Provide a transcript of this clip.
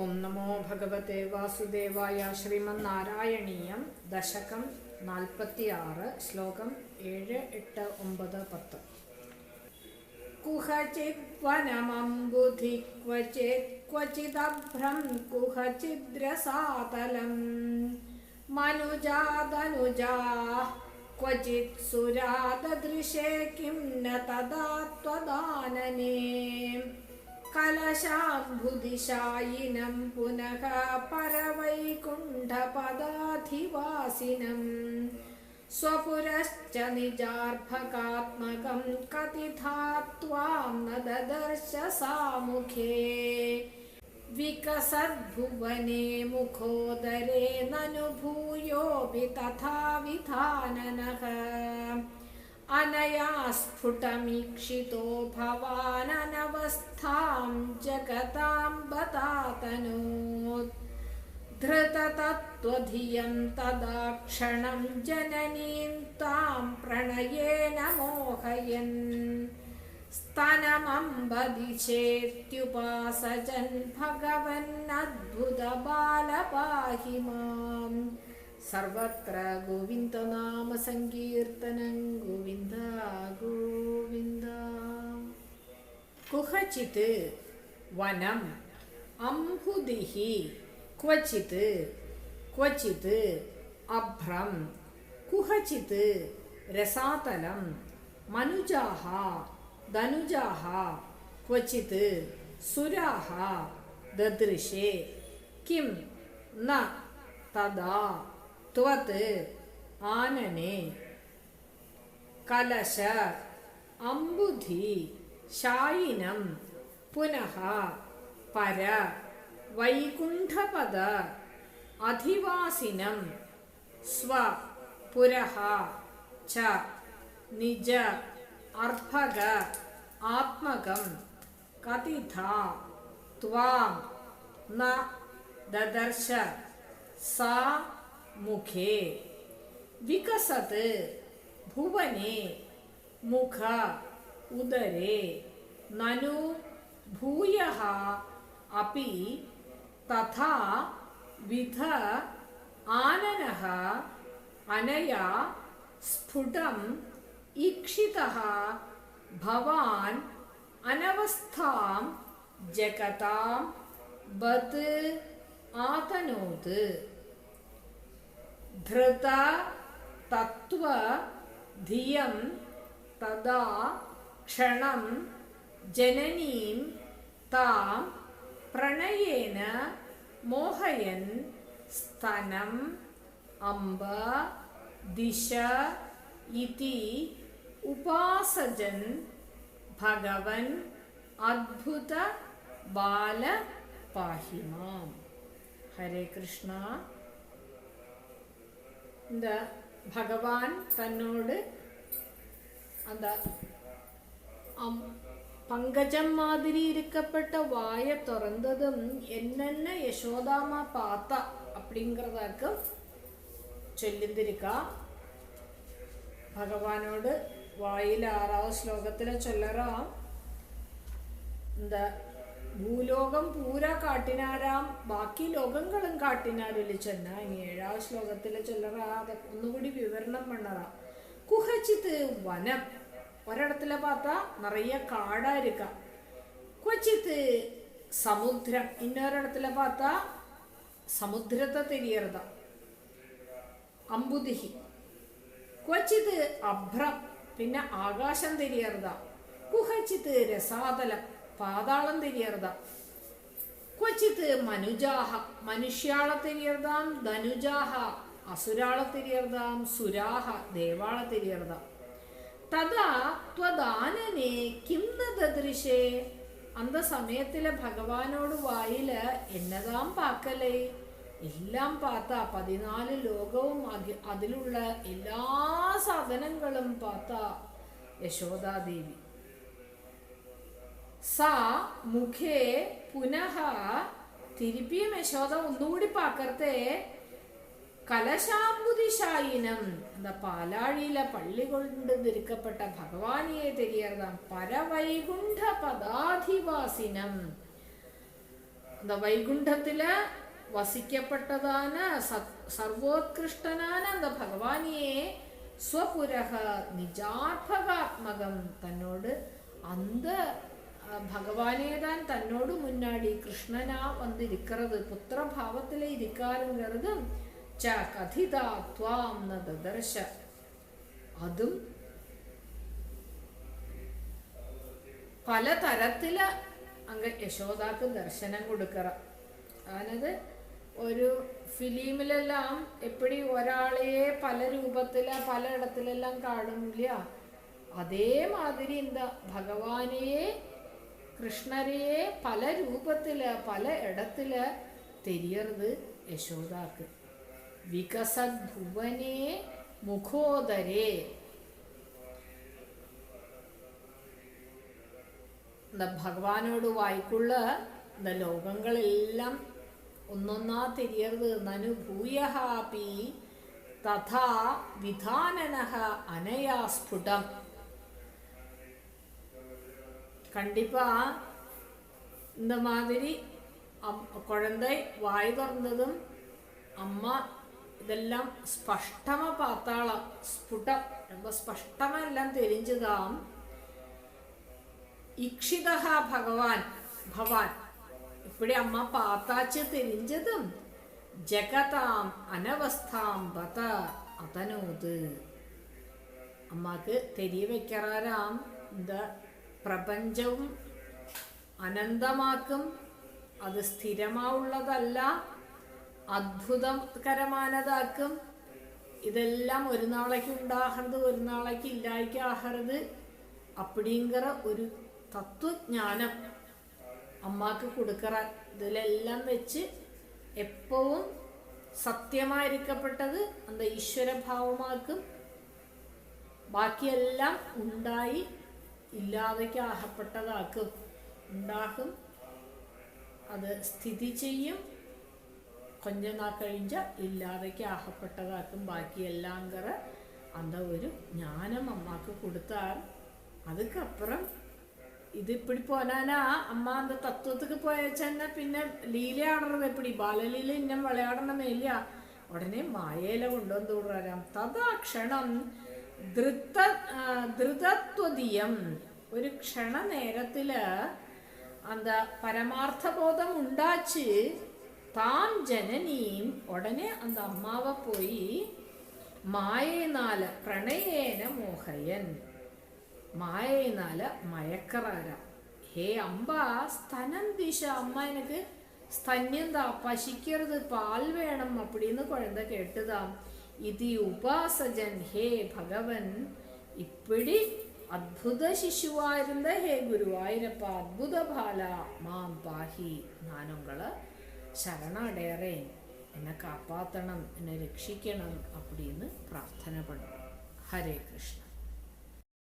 ഓം നമോ ഭഗവത്തെ വാസുദേവായ ശ്രീമന്നാരായണീയം ദശകം നാൽപ്പത്തിയാറ് ശ്ലോകം ഏഴ് എട്ട് ഒമ്പത് പത്ത്. കുഹചിദ്വനമംബുധി ക്വചിത് ക്വചിദഭ്രം കുഹചിദ്രസാതലം. മനുജാതനുജാ ക്വചിത് സുരാതദൃശേ കിം ന തദാ कलशाम्बुदिशायिनं पुनः परवैकुण्ठपदाधिवासिनं। स्वपुरश्च निजार्भकात्मकं कतिथा त्वां न ददर्श सामुखे। विकसद्भुवने मुखोदरे ननु भूयोऽपि तथा विधाननः अनया स्फुटमीक्षितो भवाननवस्थां जगतां बतातनोत् धृततत्त्वधियं तदा क्षणं जननीं तां प्रणयेन मोहयन् स्तनमम्बदि चेत्युपासजन् भगवन्नद्भुतबालपाहि माम् സർവത്ര ഗോവിന്ദനാമ സങ്കീർത്തനം. ഗോവിന്ദ ഗോവിന്ദ. കുഹചിത് വനം അംഹുദിഹി. ക്വചിത് ക്വചിത് അഭ്രം. കുഹചിത് രസാതലം. മനുജാഹ ധനുജാഹ. ക്വചിത് സുരാഹ ദദൃശേ. കിം ന തദാ ത്വത് ആനനെ കലശ അംബുധി ശായിനം പുനഃ പര വൈകുണ്ഠപദ അധിവാസിനം സ്വ പുരഃ ച നിജ അർഭക ആത്മകം കഥിത ത്വാം ന ദദർശ सा मुखे विकसत् भुवने मुख उदरे ननु भूयः अपि तथा विध आननः अनया स्फुटम् ईक्षितः भवान् अनवस्थां जगतां बत् आतनोत् ധൃത തത്വ ധിയം തദാ ക്ഷണം ജനനീം താം പ്രണയേന മോഹയൻ സ്ഥനം അംബ ദിശ ഇതി ഉപാസജൻ ഭഗവൻ അദ്ഭുത ബാല പാഹിമാം ഹരേ കൃഷ്ണ. இந்த பகவான் தன்னோடு அந்த പങ്കജം മാതിരി ഇരിക്കപ്പെട്ട വായ തുറന്നതും എന്നെ യശോദാമ പാത്ത அப்படிங்கிறதாக்கு ചൊല്ലിന്തിരിക്ക. ഭഗവാനോട് വായിൽ ആറാവ് ശ്ലോകത്തിൽ ചൊല്ലറാം. എന്താ ഭൂലോകം പൂര കാട്ടിനാരാം ബാക്കി ലോകങ്ങളും കാട്ടിനാരിൽ ചെന്ന. ഇനി ഏഴാം ശ്ലോകത്തിലെ ചില്ലറ ഒന്നുകൂടി വിവരണം പണ്ണറ കുഹച്ചിത്ത് വനം. ഒരിടത്തിലെ പാത്ത നിറയെ കാടായിരിക്ക കൊച്ചിത്ത് സമുദ്രം. ഇന്നൊരിടത്തിലെ പാത്ത സമുദ്രത്തെ തിരിയറുത അമ്പുതിഹി. കൊച്ചിത്ത് അഭ്രം. പിന്നെ ആകാശം തിരിയറുത കുഹച്ചിത്ത് രസാതലം. പാതാളം തിരിയറുതാം ക്വച്ചിത്ത് മനുജാഹ മനുഷ്യാളെ തിരിയറുതാം ധനുജാഹ അസുരാളെ തിരിയറുതാം സുരാഹ ദേവാളെ തിരിയറുതാം തഥാ ത്വദാനനെ കിം ദദൃശേ? അന്ത സമയത്തിലെ ഭഗവാനോട് വായിൽ എന്നതാം പാക്കലേ? എല്ലാം പാത്ത പതിനാല് ലോകവും അതിലുള്ള എല്ലാ സാധനങ്ങളും പാത്ത യശോദാദേവി. സാ മുഖേ പുനഃ തിരുപ്പിയും യശോദ ഒന്നുകൂടി പകർത്തെ കലശാമ്പുതിശായിനം എന്താ പാലാഴിയിലെ പള്ളി കൊണ്ട് തിരുക്കപ്പെട്ട ഭഗവാനിയെ തെരിയതാം പരവൈകുണ്ഠ പദാധിവാസിനം. എന്താ വൈകുണ്ഠത്തിൽ വസിക്കപ്പെട്ടതാണ് സർവോത്കൃഷ്ടനാണ് എന്താ ഭഗവാനിയെ സ്വപുരഹ നിജാർഭകാത്മകം തന്നോട് അന്ത பகவானே தான் தன்னோடு முன்னாடி கிருஷ்ணனா வந்து இருக்கிறது புத்திரபாவத்தில் இருக்காருங்கிறது ச கதிதா துவாம் ந ததர்ஷ അതും പലതരത്തില് അങ്ങ് യശോദാക്ക് ദർശനം കൊടുക്കറ അതായത് ഒരു ഫിലിമിലെല്ലാം എപ്പടി ഒരാളെയെ പല രൂപത്തില് പലയിടത്തിലെല്ലാം കാണില്ല അതേമാതിരി എന്താ ഭഗവാനെയെ കൃഷ്ണരെയെ പല രൂപത്തിൽ പല ഇടത്തിൽ തെരിയരുത് യശോദാക്ക്. വികസത് ഭുവനേ മുഖോദരേ ഭഗവാനോട് വായിക്കുള്ള இந்த ലോകങ്ങളെല്ലാം ഒന്നൊന്നാ തിരിയരുത്. നനു ഭൂയഹാപി തഥാ വിധാനനഹ അനയാസ്ഫുടം. கண்டிப்பாக இந்த மாதிரி அம் குழந்தை வாய் திறந்ததும் அம்மா இதெல்லாம் ஸ்பஷ்டமாக பார்த்தாளாம் ஸ்புடம் ரொம்ப ஸ்பஷ்டமாக எல்லாம் தெரிஞ்சுதாம் இக்ஷிதா பகவான் பவான் இப்படி அம்மா பார்த்தாச்சு தெரிஞ்சதும் ஜெகதாம் அனவஸ்தாம் பத அதனோது அம்மாவுக்கு தெரிய வைக்கிறாராம் இந்த പ്രപഞ്ചവും അനന്തമാക്കും. അത് സ്ഥിരമാവുള്ളതല്ല അത്ഭുതകരമാനതാക്കും. ഇതെല്ലാം ഒരു നാളേക്ക് ഉണ്ടാകരുത് ഒരു നാളേക്ക് ഇല്ലായ്ക്ക് ആകരുത് അപ്പടിങ്കറ ഒരു തത്വജ്ഞാനം അമ്മാക്ക് കൊടുക്കറ ഇതിലെല്ലാം വെച്ച് എപ്പോഴും സത്യമായിരിക്കപ്പെട്ടത് അന്ത ഈശ്വരഭാവമാക്കും. ബാക്കിയെല്ലാം ഉണ്ടായി ഇല്ലാതയ്ക്ക് ആഹപ്പെട്ടതാക്കും ഉണ്ടാകും അത് സ്ഥിതി ചെയ്യും. കൊഞ്ചം നാൾ കഴിഞ്ഞ ഇല്ലാതയ്ക്ക് ആഹപ്പെട്ടതാക്കും ബാക്കിയെല്ലാം കറ അന്ത ഒരു ജ്ഞാനം അമ്മാക്ക് കൊടുത്താൽ അതുക്കപ്പുറം ഇത് ഇപ്പിടി പോനാനാ അമ്മ അന്ത തത്വത്തിക്ക് പോയച്ചെന്ന പിന്നെ ലീല ആടണത് എപ്പിടി? ബാലലീല ഇന്നും വിളയാടണമേ ഇല്ല ഉടനെ മായേല കൊണ്ടുവന്നു വിടാം തഥാ ക്ഷണം ധൃത ധൃതത്വതീയം ഒരു ക്ഷണനേരത്തില് அந்த பரமார்த்தபோதம் உண்டாச்சு தாம் ஜனனியும் உடனே அந்த அம்மாவை போய் മായയിനാല പ്രണയേന മോഹയൻ മായയിനാല മയക്കറാര ഹേ അമ്പ സ്തനം ദിശ അമ്മ എനിക്ക് സ്തന്യന്താ പശിക്കരുത് പാൽ വേണം അപ്പടിന്ന് കുഴന്ത കേട്ടുതാം ഇതി ഉപാസജൻ ഹേ ഭഗവൻ. ഇപ്പിടി അത്ഭുത ശിശുവായിരുന്ന ഹേ ഗുരുവായൂരപ്പ അത്ഭുത ബാല മാം പാഹി നാനുങ്ങൾ ശരണടേറേൻ. എന്നെ കാപ്പാത്തണം എന്നെ രക്ഷിക്കണം അപ്പടിന്ന് പ്രാർത്ഥനപ്പെടും ഹരേ കൃഷ്ണ.